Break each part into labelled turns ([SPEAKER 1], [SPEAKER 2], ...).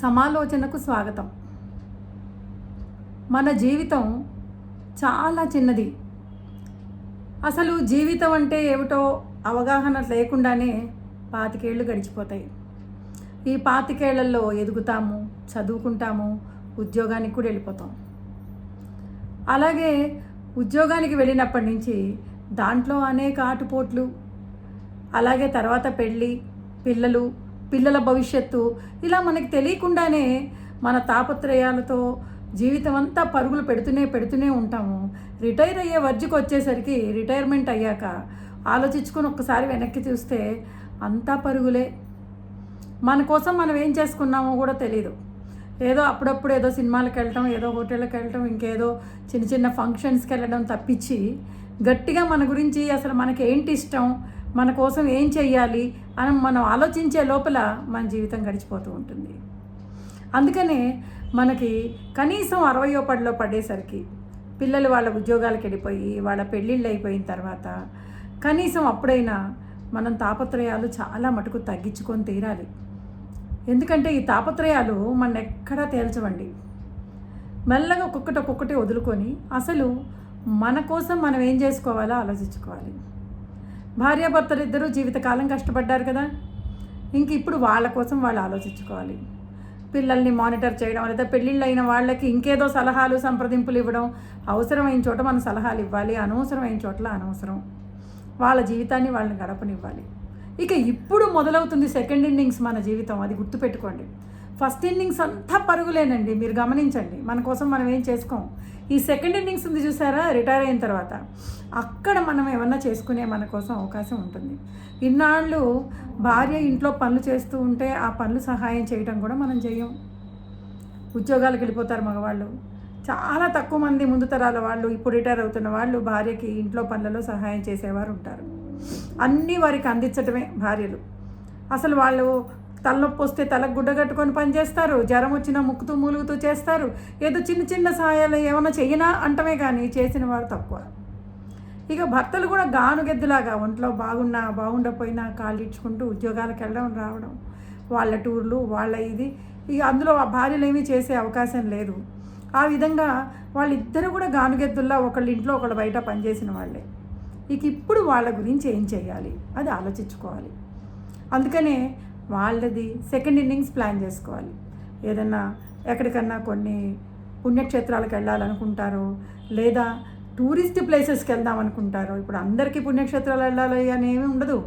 [SPEAKER 1] సమాలోచనకు స్వాగతం. మన జీవితం చాలా చిన్నది. అసలు జీవితం అంటే ఏమిటో అవగాహన లేకుండానే పాతికేళ్ళు గడిచిపోతాయి. ఈ పాతికేళ్ళలో ఎదుగుతాము చదువుకుంటాము ఉద్యోగానికి కూడా వెళ్ళిపోతాం. అలాగే ఉద్యోగానికి వెళ్ళినప్పటి నుంచి దాంట్లో అనేక ఆటుపోట్లు అలాగే తర్వాత పెళ్ళి పిల్లలు పిల్లల భవిష్యత్తు ఇలా మనకి తెలియకుండానే మన తాపత్రయాలతో జీవితం అంతా పరుగులు పెడుతూనే పెడుతూనే ఉంటాము. రిటైర్ అయ్యే వర్జుకి వచ్చేసరికి రిటైర్మెంట్ అయ్యాక ఆలోచించుకొని ఒక్కసారి వెనక్కి చూస్తే అంతా పరుగులే. మన కోసం మనం ఏం చేసుకున్నామో కూడా తెలియదు ఏదో అప్పుడప్పుడు ఏదో సినిమాలకు వెళ్ళటం ఏదో హోటళ్ళకి వెళ్ళటం ఇంకేదో చిన్న చిన్న ఫంక్షన్స్కి వెళ్ళడం తప్పించి గట్టిగా మన గురించి అసలు మనకి ఏంటి ఇష్టం? మన కోసం ఏం చెయ్యాలి అని మనం ఆలోచించే లోపల మన జీవితం గడిచిపోతూ ఉంటుంది. అందుకనే మనకి కనీసం అరవయో పడిలో పడేసరికి పిల్లలు వాళ్ళ ఉద్యోగాలకు వెళ్ళిపోయి వాళ్ళ పెళ్ళిళ్ళు అయిపోయిన తర్వాత కనీసం అప్పుడైనా మనం తాపత్రయాలు చాలా మటుకు తగ్గించుకొని తీరాలి. ఎందుకంటే ఈ తాపత్రయాలు మన ఎక్కడా తేల్చవండి. మెల్లగా ఒక్కొక్కటి ఒక్కొక్కటి వదులుకొని అసలు మన కోసం మనం ఏం చేసుకోవాలో ఆలోచించుకోవాలి. భార్యాభర్తలు ఇద్దరూ జీవితకాలం కష్టపడ్డారు కదా. ఇంక ఇప్పుడు వాళ్ళ కోసం వాళ్ళు ఆలోచించుకోవాలి. పిల్లల్ని మానిటర్ చేయడం లేదా పెళ్ళిళ్ళు అయిన వాళ్ళకి ఇంకేదో సలహాలు సంప్రదింపులు ఇవ్వడం అవసరమైన చోట మనం సలహాలు ఇవ్వాలి. అనవసరమైన చోట్ల అనవసరం. వాళ్ళ జీవితాన్ని వాళ్ళని గడపనివ్వాలి. ఇక ఇప్పుడు మొదలవుతుంది సెకండ్ ఇన్నింగ్స్ మన జీవితం. అది గుర్తుపెట్టుకోండి. ఫస్ట్ ఇన్నింగ్స్ అంతా పరుగులేనండి. మీరు గమనించండి. మన కోసం మనం ఏం చేసుకోం? ఈ సెకండ్ ఇన్నింగ్స్ ఉంది చూసారా? రిటైర్ అయిన తర్వాత. అక్కడ మనం ఏమన్నా చేసుకునే మన కోసం అవకాశం ఉంటుంది. ఇన్నాళ్ళు భార్య ఇంట్లో పనులు చేస్తూ ఉంటే ఆ పనులు సహాయం చేయడం కూడా మనం చేయం. ఉద్యోగాలకు వెళ్ళిపోతారు మగవాళ్ళు. చాలా తక్కువ మంది ముందు తరాల వాళ్ళు ఇప్పుడు రిటైర్ అవుతున్న వాళ్ళు భార్యకి ఇంట్లో పనులలో సహాయం చేసేవారు ఉంటారు. అన్నీ వారికి అందించటమే భార్యలు. అసలు వాళ్ళు తలనొప్పి వస్తే తలకు గుడ్డ కట్టుకొని పనిచేస్తారు జ్వరం వచ్చినా ముక్కుతూ మూలుగుతూ చేస్తారు ఏదో చిన్న చిన్న సహాయాలు ఏమైనా చేయనా అంటమే కానీ చేసిన వారు తక్కువ. ఇక భర్తలు కూడా గానుగెద్దులాగా ఒంట్లో బాగున్నా బాగుండకపోయినా కాళ్ళు ఇచ్చుకుంటూ ఉద్యోగాలకు వెళ్ళడం రావడం వాళ్ళ టూర్లు వాళ్ళ ఇది. ఇక అందులో ఆ భార్యలు ఏమీ చేసే అవకాశం లేదు. ఆ విధంగా వాళ్ళిద్దరూ కూడా గానుగెద్దుల్లా ఒకళ్ళ ఇంట్లో ఒకళ్ళు బయట పనిచేసిన వాళ్ళే. ఇక ఇప్పుడు వాళ్ళ గురించి ఏం చేయాలి? అది ఆలోచించుకోవాలి. అందుకనే వాళ్ళది సెకండ్ ఇన్నింగ్స్ ప్లాన్ చేసుకోవాలి. ఏదన్నా ఎక్కడికన్నా కొన్ని పుణ్యక్షేత్రాలకు వెళ్ళాలనుకుంటారో లేదా టూరిస్ట్ ప్లేసెస్కి వెళ్దాం అనుకుంటారు. ఇప్పుడు అందరికీ పుణ్యక్షేత్రాలు వెళ్ళాలి అని ఏమీ ఉండదు.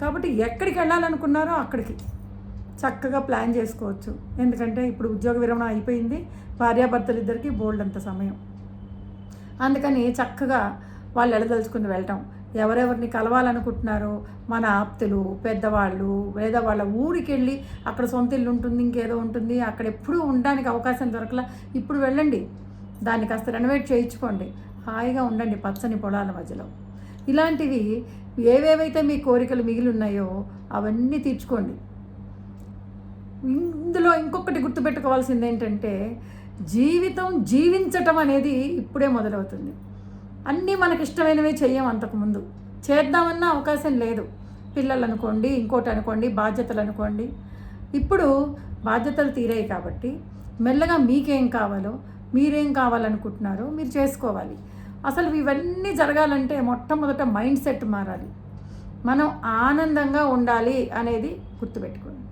[SPEAKER 1] కాబట్టి ఎక్కడికి వెళ్ళాలనుకున్నారో అక్కడికి చక్కగా ప్లాన్ చేసుకోవచ్చు. ఎందుకంటే ఇప్పుడు ఉద్యోగ విరమణ అయిపోయింది. భార్యాభర్తలు ఇద్దరికి బోల్డ్ అంత సమయం. అందుకని చక్కగా వాళ్ళు ఎడదలుచుకుని వెళ్ళటం. ఎవరెవరిని కలవాలనుకుంటున్నారో మన ఆప్తులు పెద్దవాళ్ళు లేదా వాళ్ళ ఊరికి వెళ్ళి అక్కడ సొంత ఇల్లు ఉంటుంది ఇంకేదో ఉంటుంది అక్కడ ఎప్పుడూ ఉండడానికి అవకాశం దొరకలా. ఇప్పుడు వెళ్ళండి. దాన్ని కాస్త రెనోవేట్ చేయించుకోండి. హాయిగా ఉండండి పచ్చని పొలాల మధ్యలో. ఇలాంటివి ఏవేవైతే మీ కోరికలు మిగిలి ఉన్నాయో అవన్నీ తీర్చుకోండి. ఇందులో ఇంకొకటి గుర్తుపెట్టుకోవాల్సింది ఏంటంటే జీవితం జీవించటం అనేది ఇప్పుడే మొదలవుతుంది. అన్నీ మనకి ఇష్టమైనవి చెయ్యం అంతకుముందు. చేద్దామన్న అవకాశం లేదు. పిల్లలు అనుకోండి ఇంకోటి అనుకోండి బాధ్యతలు అనుకోండి ఇప్పుడు బాధ్యతలు తీరాయి కాబట్టి మెల్లగా మీకేం కావాలో మీరేం కావాలనుకుంటున్నారో మీరు చేసుకోవాలి. అసలు ఇవన్నీ జరగాలంటే మొట్టమొదట మైండ్ సెట్ మారాలి. మనం ఆనందంగా ఉండాలి అనేది గుర్తుపెట్టుకోండి.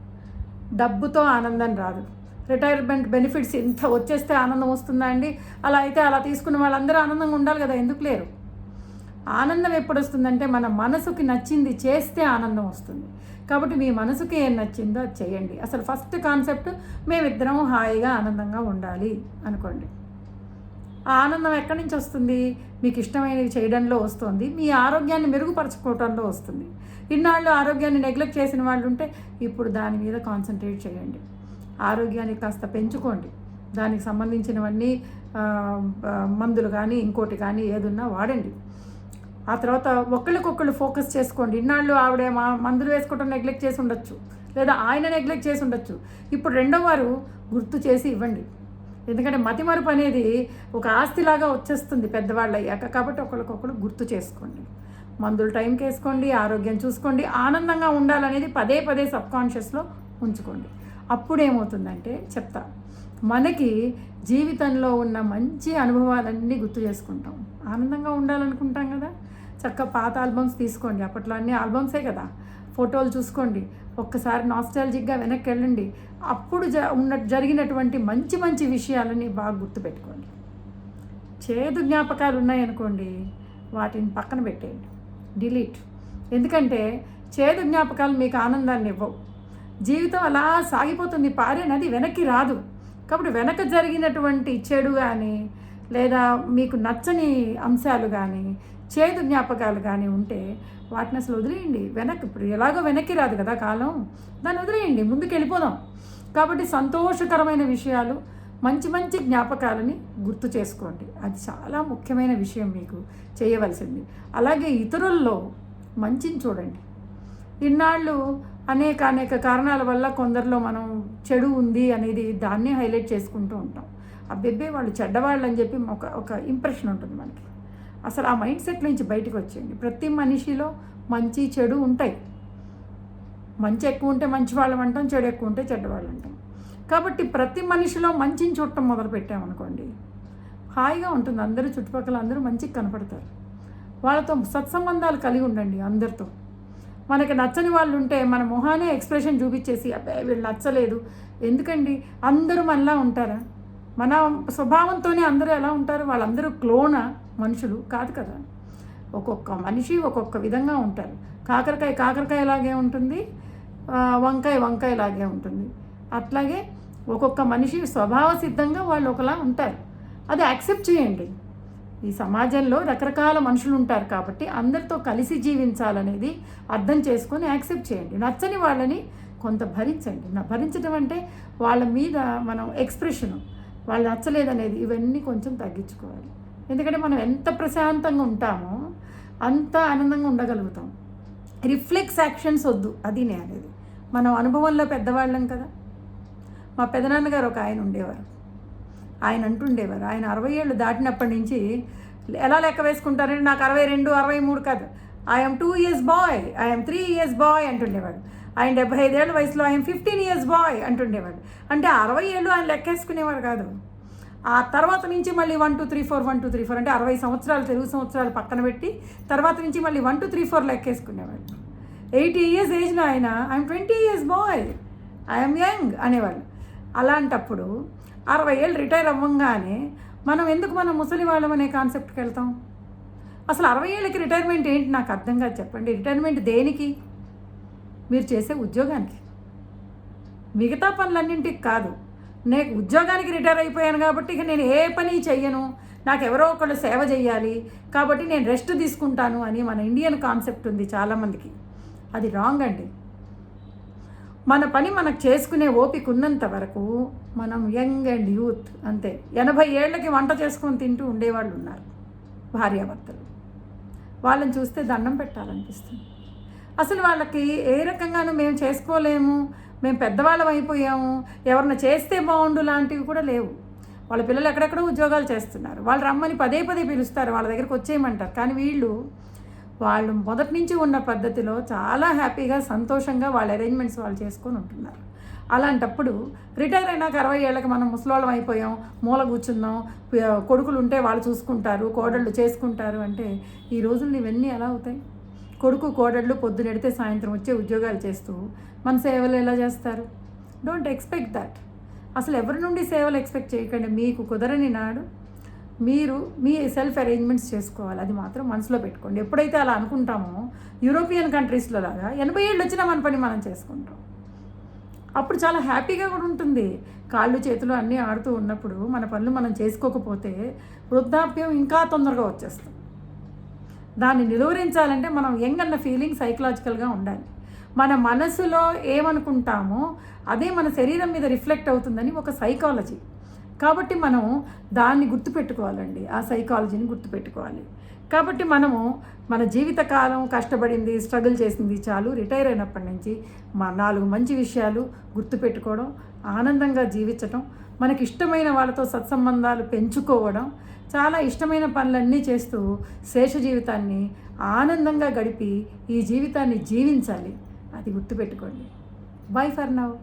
[SPEAKER 1] డబ్బుతో ఆనందం రాదు. రిటైర్మెంట్ బెనిఫిట్స్ ఇంత వచ్చేస్తే ఆనందం వస్తుందా అండి? అలా అయితే అలా తీసుకున్న వాళ్ళందరూ ఆనందంగా ఉండాలి కదా ఎందుకు లేరు? ఆనందం ఎప్పుడు వస్తుందంటే మన మనసుకి నచ్చింది చేస్తే ఆనందం వస్తుంది. కాబట్టి మీ మనసుకి ఏం నచ్చిందో అది చేయండి. అసలు ఫస్ట్ కాన్సెప్ట్ మేమిద్దరం హాయిగా ఆనందంగా ఉండాలి అనుకోండి. ఆ ఆనందం ఎక్కడి నుంచి వస్తుంది? మీకు ఇష్టమైనవి చేయడంలో వస్తుంది. మీ ఆరోగ్యాన్ని మెరుగుపరచుకోవడంలో వస్తుంది. ఇన్నాళ్ళు ఆరోగ్యాన్ని నెగ్లెక్ట్ చేసిన వాళ్ళు ఉంటే ఇప్పుడు దాని మీద కాన్సన్ట్రేట్ చేయండి. ఆరోగ్యాన్ని కాస్త పెంచుకోండి. దానికి సంబంధించినవన్నీ మందులు కానీ ఇంకోటి కానీ ఏదున్నా వాడండి. ఆ తర్వాత ఒకళ్ళకొకళ్ళు ఫోకస్ చేసుకోండి. ఇన్నాళ్ళు ఆవిడ మా మందులు వేసుకోవటం నెగ్లెక్ట్ చేసి ఉండొచ్చు. లేదా ఆయన నెగ్లెక్ట్ చేసి ఉండొచ్చు. ఇప్పుడు రెండో వారు గుర్తు చేసి ఇవ్వండి. ఎందుకంటే మతిమరుపు అనేది ఒక ఆస్తిలాగా వచ్చేస్తుంది పెద్దవాళ్ళు అయ్యాక. కాబట్టి ఒకరికొకరు గుర్తు చేసుకోండి. మందులు టైంకి వేసుకోండి ఆరోగ్యం చూసుకోండి ఆనందంగా ఉండాలనేది పదే పదే సబ్కాన్షియస్లో ఉంచుకోండి. అప్పుడు ఏమవుతుందంటే చెప్తా మనకి జీవితంలో ఉన్న మంచి అనుభవాలన్నీ గుర్తు చేసుకుంటాం. ఆనందంగా ఉండాలనుకుంటాం కదా? చక్క పాత ఆల్బమ్స్ తీసుకోండి. అప్పట్లో అన్ని ఆల్బమ్సే కదా. ఫోటోలు చూసుకోండి. ఒక్కసారి నాస్టాలజిక్గా వెనక్కి వెళ్ళండి అప్పుడు జ ఉన్న జరిగినటువంటి మంచి మంచి విషయాలని బాగా గుర్తుపెట్టుకోండి. చేదు జ్ఞాపకాలు ఉన్నాయనుకోండి వాటిని పక్కన పెట్టేయండి. డిలీట్ ఎందుకంటే చేదు జ్ఞాపకాలు మీకు ఆనందాన్ని ఇవ్వవు. జీవితం అలా సాగిపోతుంది. పారే నది వెనక్కి రాదు. కాబట్టి వెనక జరిగినటువంటి చెడు కానీ లేదా మీకు నచ్చని అంశాలు కానీ చేదు జ్ఞాపకాలు కానీ ఉంటే వాటిని అసలు వదిలేయండి. వెనక్కి ఇప్పుడు ఎలాగో వెనక్కి రాదు కదా కాలం. దాన్ని వదిలేయండి ముందుకు వెళ్ళిపోదాం. కాబట్టి సంతోషకరమైన విషయాలు మంచి మంచి జ్ఞాపకాలని గుర్తు చేసుకోండి. అది చాలా ముఖ్యమైన విషయం మీకు చేయవలసింది. అలాగే ఇతరుల్లో మంచిని చూడండి. ఇన్నాళ్ళు అనేక అనేక కారణాల వల్ల కొందరిలో మనం చెడు ఉంది అనేది దాన్నే హైలైట్ చేసుకుంటూ ఉంటాం. అబ్బెబ్బే వాళ్ళు చెడ్డవాళ్ళు అని చెప్పి ఒక ఒక ఇంప్రెషన్ ఉంటుంది మనకి. అసలు ఆ మైండ్ సెట్ నుంచి బయటకు వచ్చేయండి. ప్రతి మనిషిలో మంచి చెడు ఉంటాయి. మంచి ఎక్కువ ఉంటే మంచి వాళ్ళం అంటాం చెడు ఎక్కువ ఉంటే చెడ్డవాళ్ళు అంటాం. కాబట్టి ప్రతి మనిషిలో మంచిని చూడటం మొదలు పెట్టామనుకోండి హాయిగా ఉంటుంది. అందరూ చుట్టుపక్కల అందరూ మంచిగా కనపడతారు. వాళ్ళతో సత్సంబంధాలు కలిగి ఉండండి అందరితో. మనకి నచ్చని వాళ్ళు ఉంటే మన మొహానే ఎక్స్ప్రెషన్ చూపించేసి అబ్బాయి వీళ్ళు నచ్చలేదు. ఎందుకండి? అందరూ మనలా ఉంటారా? మన స్వభావంతోనే అందరూ ఎలా ఉంటారు? వాళ్ళందరూ క్లోన మనుషులు కాదు కదా? ఒక్కొక్క మనిషి ఒక్కొక్క విధంగా ఉంటారు. కాకరకాయ కాకరకాయ లాగే ఉంటుంది. వంకాయ వంకాయ లాగే ఉంటుంది. అట్లాగే ఒక్కొక్క మనిషి స్వభావ సిద్ధంగా వాళ్ళు ఒకలా ఉంటారు. అది యాక్సెప్ట్ చేయండి. ఈ సమాజంలో రకరకాల మనుషులు ఉంటారు కాబట్టి అందరితో కలిసి జీవించాలనేది అర్థం చేసుకొని యాక్సెప్ట్ చేయండి. నచ్చని వాళ్ళని కొంత భరించండి. నా భరించడం అంటే వాళ్ళ మీద మనం ఎక్స్ప్రెషను వాళ్ళు నచ్చలేదనేది ఇవన్నీ కొంచెం తగ్గించుకోవాలి. ఎందుకంటే మనం ఎంత ప్రశాంతంగా ఉంటామో అంత ఆనందంగా ఉండగలుగుతాం. రిఫ్లెక్స్ యాక్షన్స్ వద్దు అది నేను అనేది. మనం అనుభవంలో పెద్దవాళ్ళం కదా. మా పెదనాన్నగారు ఒక ఆయన ఉండేవారు. ఆయన అంటుండేవారు ఆయన అరవై ఏళ్ళు దాటినప్పటి నుంచి ఎలా లెక్క వేసుకుంటారంటే నాకు అరవై రెండు అరవై మూడు కాదు. I am two years boy I am three years boy అంటుండేవాడు. ఆయన డెబ్బై ఐదేళ్ళ వయసులో ఆయన ఫిఫ్టీన్ ఇయర్స్ బాయ్ అంటుండేవాడు. అంటే అరవై ఏళ్ళు ఆయన లెక్కేసుకునేవాడు కాదు. ఆ తర్వాత నుంచి మళ్ళీ one two three four one two three four అంటే అరవై సంవత్సరాలు తెలుగు సంవత్సరాలు పక్కన పెట్టి తర్వాత నుంచి మళ్ళీ వన్ టూ త్రీ ఫోర్ లెక్కేసుకునేవాడు. ఎయిటీ ఇయర్స్ ఏజ్లో ఆయన I am twenty years boy I am young అనేవాళ్ళు. అలాంటప్పుడు అరవై ఏళ్ళు రిటైర్ అవ్వంగానే మనం ఎందుకు మనం ముసలి వాళ్ళం అనే కాన్సెప్ట్కి వెళ్తాం? అసలు అరవై ఏళ్ళకి రిటైర్మెంట్ ఏంటి? నాకు అర్థం కాదు చెప్పండి. రిటైర్మెంట్ దేనికి? మీరు చేసే ఉద్యోగానికి. మిగతా పనులన్నింటికి కాదు. నేను ఉద్యోగానికి రిటైర్ అయిపోయాను కాబట్టి ఇక నేను ఏ పని చెయ్యను. నాకు ఎవరో ఒకళ్ళు సేవ చేయాలి కాబట్టి నేను రెస్ట్ తీసుకుంటాను అని మన ఇండియన్ కాన్సెప్ట్ ఉంది చాలామందికి అది రాంగ్ అండి. మన పని మనకు చేసుకునే ఓపిక ఉన్నంత వరకు మనం యంగ్ అండ్ యూత్ అంతే. ఎనభై ఏళ్ళకి వంట చేసుకొని తింటూ ఉండేవాళ్ళు ఉన్నారు భార్యాభర్తలు. వాళ్ళని చూస్తే దండం పెట్టాలనిపిస్తుంది. అసలు వాళ్ళకి ఏ రకంగానూ మేము చేసుకోలేము మేము పెద్దవాళ్ళం అయిపోయాము ఎవరన్నా చేస్తే బాగుండు లాంటివి కూడా లేవు. వాళ్ళ పిల్లలు ఎక్కడెక్కడో ఉద్యోగాలు చేస్తున్నారు. వాళ్ళు రమ్మని పదే పదే పిలుస్తారు వాళ్ళ దగ్గరికి వచ్చేయమంటారు. కానీ వీళ్ళు వాళ్ళు మొదటి నుంచి ఉన్న పద్ధతిలో చాలా హ్యాపీగా సంతోషంగా వాళ్ళ అరేంజ్మెంట్స్ వాళ్ళు చేసుకొని ఉంటున్నారు. అలాంటప్పుడు రిటైర్ అయినాక అరవై ఏళ్ళకి మనం ముసలోళ్ళం అయిపోయాం మూల కూర్చుందాం కొడుకులు ఉంటే వాళ్ళు చూసుకుంటారు కోడళ్ళు చేసుకుంటారు అంటే ఈ రోజులు ఇవన్నీ ఎలా అవుతాయి? కొడుకు కోడళ్ళు పొద్దునెడితే సాయంత్రం వచ్చే ఉద్యోగాలు చేస్తూ మన సేవలు ఎలా చేస్తారు? డోంట్ ఎక్స్పెక్ట్ దట్ అసలు ఎవరి నుండి సేవలు ఎక్స్పెక్ట్ చేయకండి? మీకు కుదరని నాడు మీరు మీ సెల్ఫ్ అరేంజ్మెంట్స్ చేసుకోవాలి. అది మాత్రం మనసులో పెట్టుకోండి. ఎప్పుడైతే అలా అనుకుంటామో యూరోపియన్ కంట్రీస్లో లాగా ఎనభై ఏళ్ళు వచ్చినా మన పని మనం చేసుకుంటాం. అప్పుడు చాలా హ్యాపీగా కూడా ఉంటుంది. కాళ్ళు చేతులు అన్నీ ఆడుతూ ఉన్నప్పుడు మన పనులు మనం చేసుకోకపోతే వృద్ధాప్యం ఇంకా తొందరగా వచ్చేస్తుంది. దాన్ని నిలువరించాలంటే మనం యంగ్ అన్న ఫీలింగ్ సైకలాజికల్గా ఉండాలి. మన మనసులో ఏమనుకుంటామో అదే మన శరీరం మీద రిఫ్లెక్ట్ అవుతుందని ఒక సైకాలజీ కాబట్టి మనం దాన్ని గుర్తుపెట్టుకోవాలండి. ఆ సైకాలజీని గుర్తుపెట్టుకోవాలి. కాబట్టి మనము మన జీవితకాలం కష్టపడింది స్ట్రగుల్ చేసింది చాలు. రిటైర్ అయినప్పటి నుంచి మా నాలుగు మంచి విషయాలు గుర్తుపెట్టుకోవడం ఆనందంగా జీవించటం మనకి ఇష్టమైన వాళ్ళతో సత్సంబంధాలు పెంచుకోవడం చాలా ఇష్టమైన పనులన్నీ చేస్తూ శేష జీవితాన్ని ఆనందంగా గడిపి ఈ జీవితాన్ని జీవించాలి. అది గుర్తుపెట్టుకోండి. By for now